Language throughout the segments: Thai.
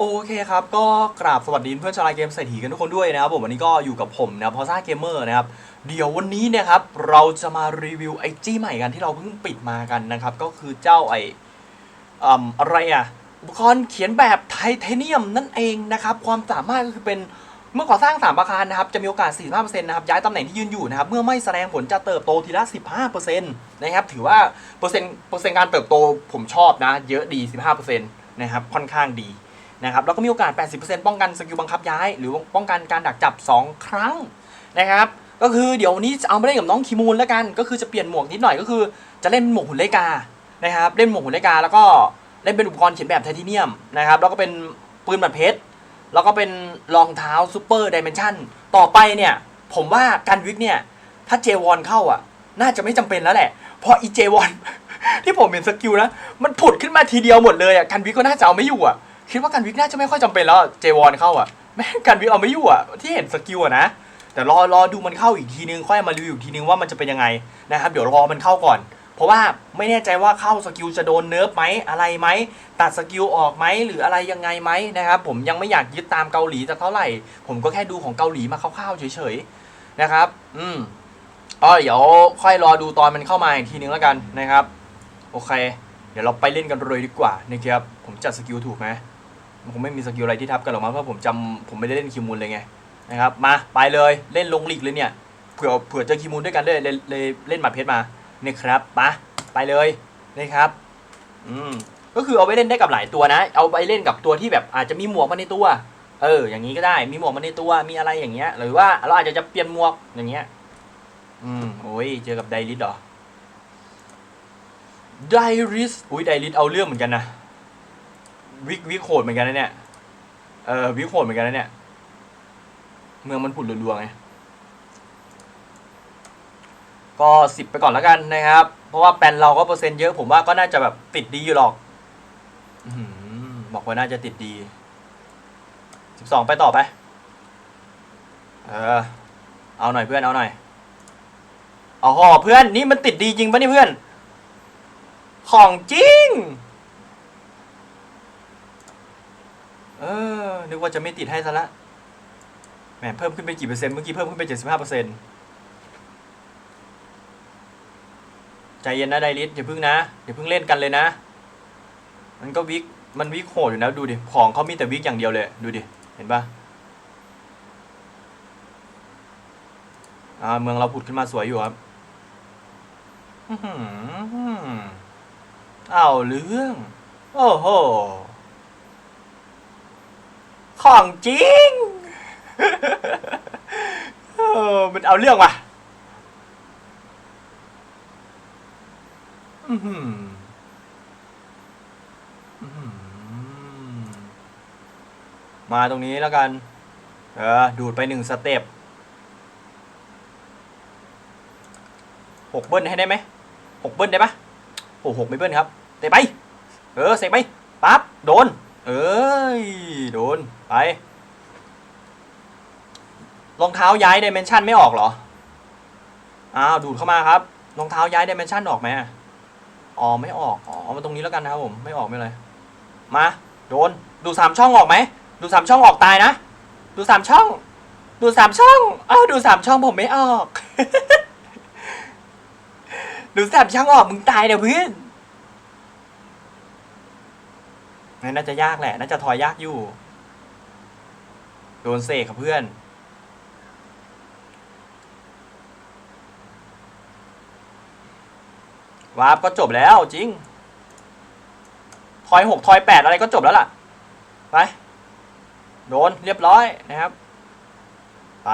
โอเคครับ ก็กราบสวัสดีเพื่อนชาวไลเกมเศรษฐีกันทุกคนด้วยนะครับผมวันนี้ก็อยู่กับผมนะพอซ่าเกมเมอร์นะครับเดี๋ยววันนี้เนี่ยครับเราจะมารีวิวไอจี้ใหม่กันที่เราเพิ่งปิดมากันนะครับ ก็คือเจ้าไอออะไรอะอุปกรณ์เขียนแบบไทเทเนียมนั่นเองนะครับ ความสามารถก็คือเป็นเมื่อก่อสร้างสามอาคารนะครับจะมีโอกาส 45%นะครับย้ายตำแหน่งที่ยืนอยู่นะครับเมื่อไม่แสดงผลจะเติบโตทีละ 15%นะครับถือว่าเปอร์เซ็นต์เปอร์เซ็นต์การเติบโตผมชอบนะ เยอะดี 15%นะครับค่อนข้างดี นะครับแล้วก็มีโอกาส 80%ป้องกันสกิลบังคับย้าย หรือป้องกันการดักจับ 2 ครั้งนะครับก็คือเดี๋ยววันนี้เอามาเล่นกับน้องคิมูลแล้วกัน ก็คือจะเปลี่ยนหมวกนิดหน่อยก็คือ จะเล่นหมวกหุ่นเลกานะครับเล่นหมวกหุ่นเลกาแล้วก็เล่นเป็นอุปกรณ์เขียนแบบไทเทเนียมนะครับแล้วก็เป็นปืนบัดเพชรแล้วก็เป็นรองเท้าซูเปอร์ดิเมนชั่นต่อไปเนี่ยผมว่าการวิกเนี่ยถ้าเจวอนเข้าอะ น่าจะไม่จำเป็นแล้วแหละ เพราะอีเจวอนที่ผมเห็นสกิลนะ มันผุดขึ้นมาทีเดียวหมดเลยอะการวิกก็น่าจะเอาไม่อยู่อะ คิดว่าการวิกน่าจะไม่ค่อยจำเป็นแล้วเจวอนเข้าอะแม่งการวิกเอาไม่อยู่อะที่เห็นสกิลอะนะแต่รอรอดูมันเข้าอีกทีนึงค่อยมารีวิวอีกทีนึงว่ามันจะเป็นยังไงนะครับเดี๋ยวรอมันเข้าก่อน เพราะว่าไม่แน่ใจว่าเข้าสกิลจะโดนเนิร์ฟไหมอะไรไหมตัดสกิลออกไหมหรืออะไรยังไงไหมนะครับผมยังไม่อยากยึดตามเกาหลีสักเท่าไหร่ ผมก็แค่ดูของเกาหลีมาคร่าวๆเฉยๆนะครับ อืมอ๋อเดี๋ยวค่อยรอดูตอนมันเข้ามาอีกทีนึงแล้วกันนะครับ โอเค เดี๋ยวเราไปเล่นกันเลยดีกว่านะครับผมจัดสกิลถูกไหม มันคงไม่มีสกิลอะไรที่ทับกันหรอกมั้งเพราะผมจำผมไม่ได้เล่นคิวมูลเลยไงนะครับมาไปเลยเล่นลงลีกเลยเนี่ยเผื่อเผื่อเจอคิวมูลด้วยกันเลยเลยเลยเล่นหมัดเพชรมาเนี่ยครับมาไปเลยนะครับอืมก็คือเอาไปเล่นได้กับหลายตัวนะ เอาไปเล่นกับตัวที่แบบอาจจะมีหมวกมาในตัว เออ อย่างนี้ก็ได้มีหมวกมาในตัวมีอะไรอย่างเงี้ย หรือว่าเราอาจจะจะเปลี่ยนหมวกอย่างเงี้ยอืมโอ้ยเจอกับไดริสเหรอไดริสอุ้ยไดริสเอาเรื่องเหมือนกันนะ วิกวิกโหดเหมือนกันนะเนี่ย เออวิกโหดเหมือนกันนะเนี่ย เมืองมันผุดรัวๆไง ก็สิบไปก่อนแล้วกันนะครับ เพราะว่าแปลนเราก็เปอร์เซ็นต์เยอะ ผมว่าก็น่าจะแบบติดดีอยู่หรอกอบอกว่าน่าจะติดดีสิบสองไปต่อไป เออ เอาหน่อยเพื่อนเอาหน่อยเอ๋อเพื่อนนี่มันติดดีจริงปะนี่เพื่อน ของจริง เออนึกว่าจะไม่ติดให้ซะละ แหม เพิ่มขึ้นไปกี่เปอร์เซ็นต์ เมื่อกี้เพิ่มขึ้นไปเจ็ดสิบห้าเปอร์เซ็นต์ใจเย็นนะไดริสอย่าพิ่งนะ อย่าพิ่งเล่นกันเลยนะ มันก็วิก มันวิกโหดอยู่นะดูดิ ของเขามีแต่วิกอย่างเดียวเลย ดูดิ เห็นปะอ่า เมืองเราผุดขึ้นมาสวยอยู่ครับอื้อหือเอาเรื่อง โอ้โห ของจริงเออมันเอาเรื่องว่ะอื้อหืออื้อหือมาตรงนี้แล้วกัน เออ ดูดไปหนึ่งสเต็ปหกเบิ้ลให้ได้ไหมหกเบิ้ลได้ปะโอ้หกไม่เบิ้ลครับ เตะไป เออ เสกไปปั๊บ โดน เอ้ย โดน ไป รองเท้าย้ายดิเมนชันไม่ออกเหรอ อ้าว ดูดเข้ามาครับ รองเท้าย้ายดิเมนชันออกไหมอ๋อ ไม่ออก อ๋อเอามาตรงนี้แล้วกันนะครับผม ไม่ออกไม่เลย มา โดน ดูสามช่องออกไหม ดูสามช่องออกตายนะ ดูสามช่อง ดูสามช่องอ้าวดูสามช่องผมไม่ออก ดูสามช่องออกมึงตายเดี๋ยวเพื่อน งั้นน่าจะยากแหละ น่าจะทอยยากอยู่ โดนเสกครับเพื่อน วาร์ปก็จบแล้วจริง ทอยหกทอยแปดอะไรก็จบแล้วล่ะ ไป โดนเรียบร้อยนะครับ ไป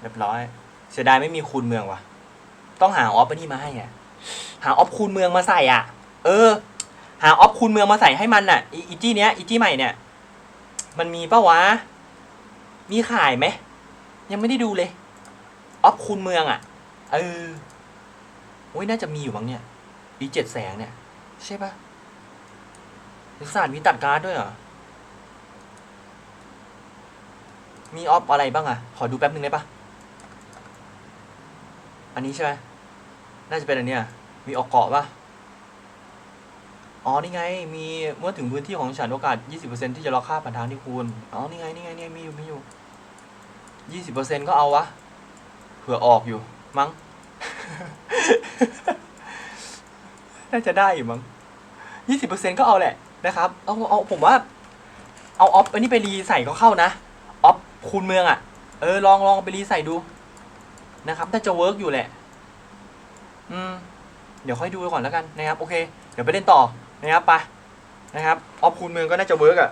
เรียบร้อย เสียดายไม่มีคูณเมืองว่ะ ต้องหาออฟไปนี่มาให้อะหาออฟคูณเมืองมาใส่อะ เออ หาออฟคูณเมืองมาใส่ให้มันน่ะอีอีจี้เนี้ยอีจี้ใหม่เนี่ย มันมีปะวะ มีขายไหม ยังไม่ได้ดูเลย ออฟคูณเมืองอะ เออโอ้ยน่าจะมีอยู่มั้งเนี่ยอีเจ็ดแสงเนี่ย ใช่ปะศึกษามีตัดการ์ดด้วยเหรอ มีออฟอะไรบ้างอะ ขอดูแป๊บนึงได้ปะอันนี้ใช่ไหมน่าจะเป็นอันเนี้ยมีออกเกาะปะ อ๋อ นี่ไง มีเมื่อถึงพื้นที่ของฉันโอกาส 20%ที่จะล็อกค่าผ่านทางที่คุณอ๋อ นี่ไง นี่ไงนี่มีอยู่ มีอยู่ 20%ก็เอาวะ เผื่อออกอยู่ มั้ง น่าจะได้อยู่มั้ง 20%ก็เอาแหละนะครับ เอา เอา ผมว่า เอาออฟอันนี้ไปรีใส่ก็เข้านะ ออฟคูณเมืองอะ่ะ เออ ลองลองไปรีใส่ดู นะครับ น่าจะเวิร์กอยู่แหละ อืม เดี๋ยวค่อยดูก่อนแล้วกันนะครับ โอเค เดี๋ยวไปเล่นต่อ นะครับไปนะครับออฟคูณเมืองก็น่าจะเวิร์กอะ่ะ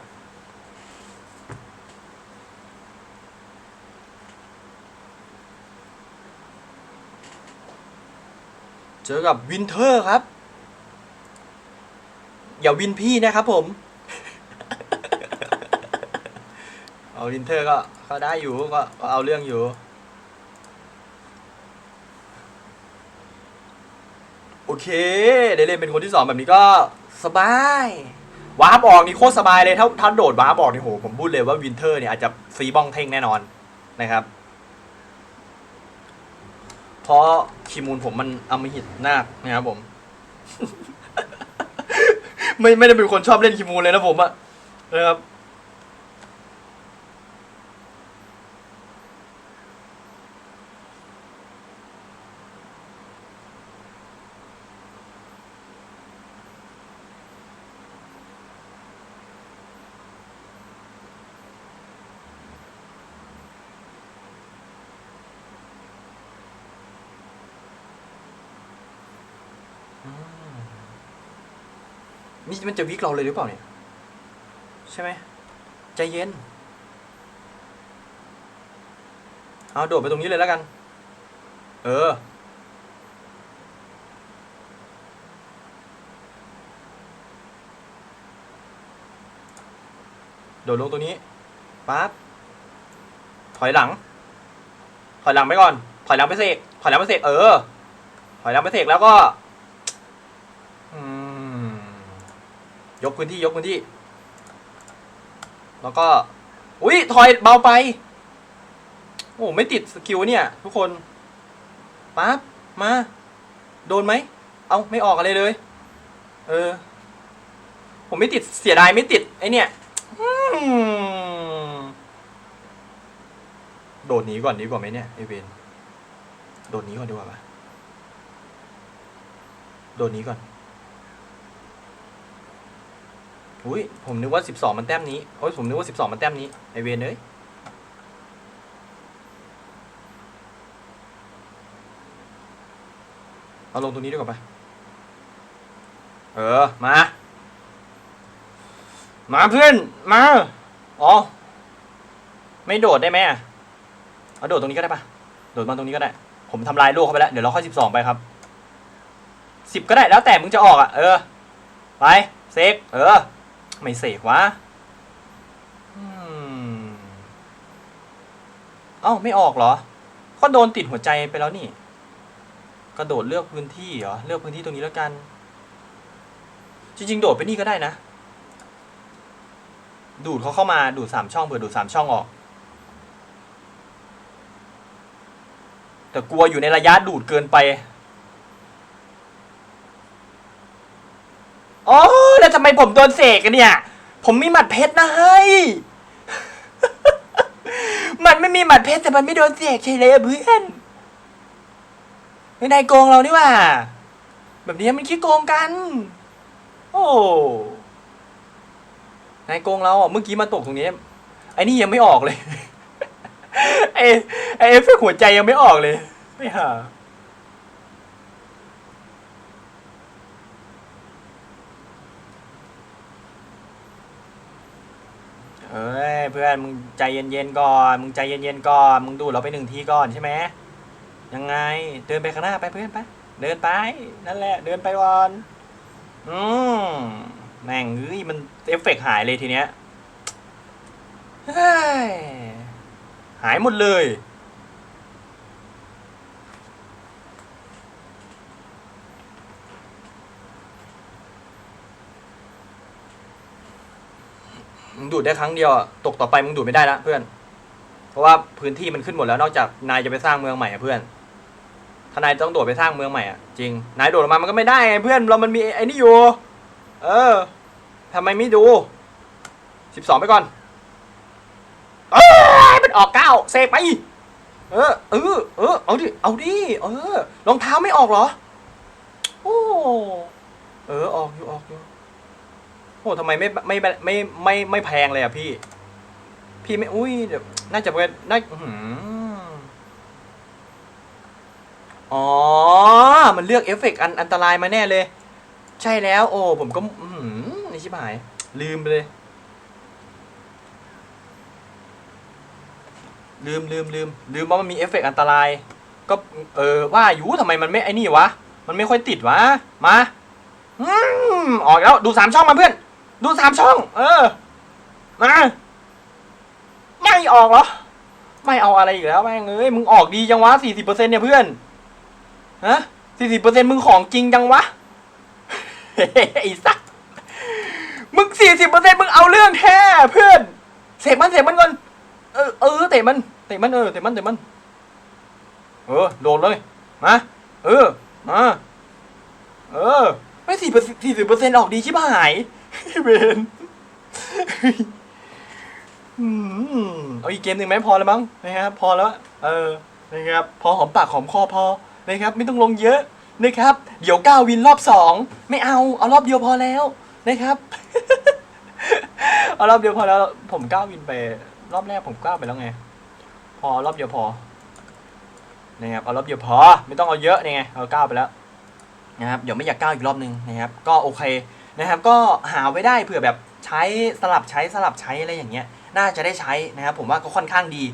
เจอกับวินเทอร์ครับ อย่าวินพี่นะครับผม เอาวินเทอร์ก็ก็ได้อยู่ก็ก็เอาเรื่องอยู่ โอเคได้เล่นเป็นคนที่สองแบบนี้ก็สบายวาร์ปออกนี่โคตรสบายเลยถ้าถ้าโดดวาร์ปออกนี่โหผมพูดเลยว่าวินเทอร์เนี่ยอาจจะฟรีบ้องเท่งแน่นอนนะครับ เพราะคีมูลผมมันอมหิตมากนะครับผม ไม่ไม่ได้เป็นคนชอบเล่นคีมูลเลยนะผมอะนะครับ นี่มันจะวิกเราเลยหรือเปล่าเนี่ยใช่ไหมใจเย็น เอาโดดไปตรงนี้เลยแล้วกัน เออ โดดลงตรงนี้ปั๊บถอยหลัง ถอยหลังไปก่อน ถอยหลังไปเสกถอยหลังไปเสกเออ ถอยหลังไปเสกแล้วก็ อืม ยกพื้นที่ยกพื้นที่ แล้วก็ อุ้ยถอยเบาไป โอ้ไม่ติดสกิลเนี่ย ทุกคนปั๊บมา โดนไหม เอาไม่ออกอะไรเลย เออ ผมไม่ติดเสียดายไม่ติด ไอเนี่ยโดดหนีก่อนดีกว่าไหมเนี่ยไอเวนโดดหนีก่อนดีกว่าปะโดดหนีก่อน อุ้ยผมนึกว่าสิบสองมันแต้มนี้โอ้ยผมนึกว่าสิบสองมันแต้มนี้ไอเวนเอ้ยเอาลงตรงนี้ดีกว่าปะเออ มา มาเพื่อน มา อ๋อ ไม่โดดได้ไหมอะเอาโดดตรงนี้ก็ได้ปะโดดมาตรงนี้ก็ได้ ผมทำลายโลกเข้าไปแล้ว เดี๋ยวเราค่อยสิบสองไปครับสิบก็ได้แล้วแต่มึงจะออกอะ เออ ไป เซกเออ ไม่เสกวะอืมเอ้าไม่ออกเหรอ ก็โดนติดหัวใจไปแล้วนี่ กระโดดเลือกพื้นที่เหรอ เลือกพื้นที่ตรงนี้แล้วกัน จริง ๆ โดดไปนี่ก็ได้นะ ดูดเขาเข้ามา ดูดสามช่องเผื่อดูดสามช่องออก แต่กลัวอยู่ในระยะดูดเกินไป อ๋อแล้วทำไมผมโดนเสกกันเนี่ย ผมมีหมัดเพชรนะเฮ้ย มันไม่มีหมัดเพชรแต่มันไม่โดนเสกใช่เลยอะเพื่อนไม่นายโกงเรานี่ว่า แบบนี้มันคิดโกงกัน โอ้นายโกงเราอะเมื่อกี้มาตกตรงนี้ไอ้นี่ยังไม่ออกเลยไอ้ไอ้เอฟเฟกหัวใจยังไม่ออกเลย ไม่หา เอ้ยเพื่อนมึงใจเย็นๆก่อนมึงใจเย็นๆก่อนมึงดูดเราไปหนึ่งทีก่อนใช่ไหมยังไงเดินไปข้างหน้าไปเพื่อนไปเดินไปนั่นแหละ เดินไปก่อนอืมแม่งเอ้ยมันเอฟเฟกต์หายเลยทีเนี้ยหายหมดเลย มึงดูดได้ครั้งเดียวอะตกต่อไปมึงดูดไม่ได้ละเพื่อน เพราะว่าพื้นที่มันขึ้นหมดแล้วนอกจากนายจะไปสร้างเมืองใหม่อะเพื่อนถ้านายต้องโดดไปสร้างเมืองใหม่อะจริงนายโดดออกมามันก็ไม่ได้ไงเพื่อนเรามันมีไอ้นี่อยู่เออทำไมไม่ดูสิบสองไปก่อนเอ้ยมันออกเก้าเซไป เออเออเออเอาดิเอาดิเออรองเท้าไม่ออกเหรอโอ้เออออกอยู่ออกอยู่ โอ้ทำไมไม่ไม่ไม่ไม่ไม่แพงเลยอะพี่ พี่ไม่อุ้ยเดี๋ยวน่าจะเป็นน่าอ๋อ มันเลือกเอฟเฟกต์อันอันตรายมาแน่เลย ใช่แล้ว โอ้ผมก็อือหือนี่ชิบหาย ลืมไปเลย ลืมลืมลืมลืมว่ามันมีเอฟเฟกต์อันตราย ก็ เออว่าอยู่ทำไมมันไม่ไอ้นี่วะ มันไม่ค่อยติดวะ มาอืมออกแล้ว ดูสามช่องมาเพื่อน ดูสามช่อง เออมาไม่ออกเหรอ ไม่เอาอะไรอีกแล้วแม่งเอ้ยมึงออกดีจังวะสี่สิบเปอร์เซ็นเนี่ยเพื่อนฮะสี่สิบเปอร์เซ็นมึงของจริงจังวะไอ้สัสมึงสี่สิบเปอร์เซ็นมึงเอาเรื่องแท้เพื่อนเสกมันเสกมันก่อนเออเออเตะมันเตะมันเออเตะมันเตะมัน เออโดนเลยมาเออมาเออไม่สี่เปอร์สี่สิบเปอร์เซ็นต์ออกดีชิบหาย เวนเอาอีกเกมหนึ่งไหมพอแล้วมั้งนะครับพอแล้วเออนะครับพอหอมปากหอมคอพอนะครับไม่ต้องลงเยอะนะครับ เดี๋ยวก้าววินรอบสองไม่เอาเอารอบเดียวพอแล้วนะครับเอารอบเดียวพอแล้ว ผมก้าววินไป รอบแรกผมก้าวไปแล้วไง พอรอบเดียวพอนะครับเอารอบเดียวพอ ไม่ต้องเอาเยอะนี่ไงเอาก้าวไปแล้วนะครับเดี๋ยวไม่อยากก้าวอีกรอบนึงนะครับ ก็โอเค นะครับ ก็หาไว้ได้เผื่อแบบใช้สลับใช้สลับใช้อะไรอย่างเงี้ย น่าจะได้ใช้นะครับ ผมว่าก็ค่อนข้างดี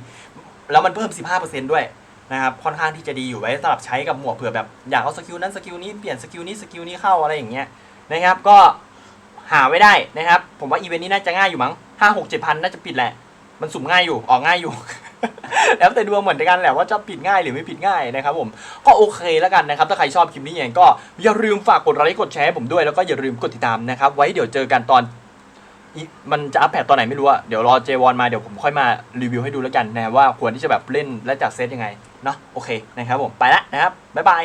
แล้วมันเพิ่ม 15%ด้วยนะครับ ค่อนข้างที่จะดีอยู่ไว้สลับใช้กับหมวกเผื่อแบบอยากเอาสกิลนั้นสกิลนี้เปลี่ยนสกิลนี้สกิลนี้เข้าอะไรอย่างเงี้ยนะครับ ก็หาไว้ได้นะครับ ผมว่าอีเวนต์นี้น่าจะง่ายอยู่มั้งห้าหกเจ็ดพันน่าจะปิดแหละ มันสุ่มง่ายอยู่ออกง่ายอยู่ แล้วแต่ดวงเหมือนกันแหละว่าจะผิดง่ายหรือไม่ผิดง่ายนะครับผมก็โอเคแล้วกันนะครับ ถ้าใครชอบคลิปนี้อย่างก็อย่าลืมฝากกดไลค์กดแชร์ผมด้วยแล้วก็อย่าลืมกดติดตามนะครับ ไว้เดี๋ยวเจอกันตอนมันจะอัปเดตตอนไหนไม่รู้อะเดี๋ยวรอเจวอนมาเดี๋ยวผมค่อยมารีวิวให้ดูแล้วกันนะว่าควรที่จะแบบเล่นและจัดเซตยังไงเนาะโอเคนะครับผมไปละนะครับบ๊ายบาย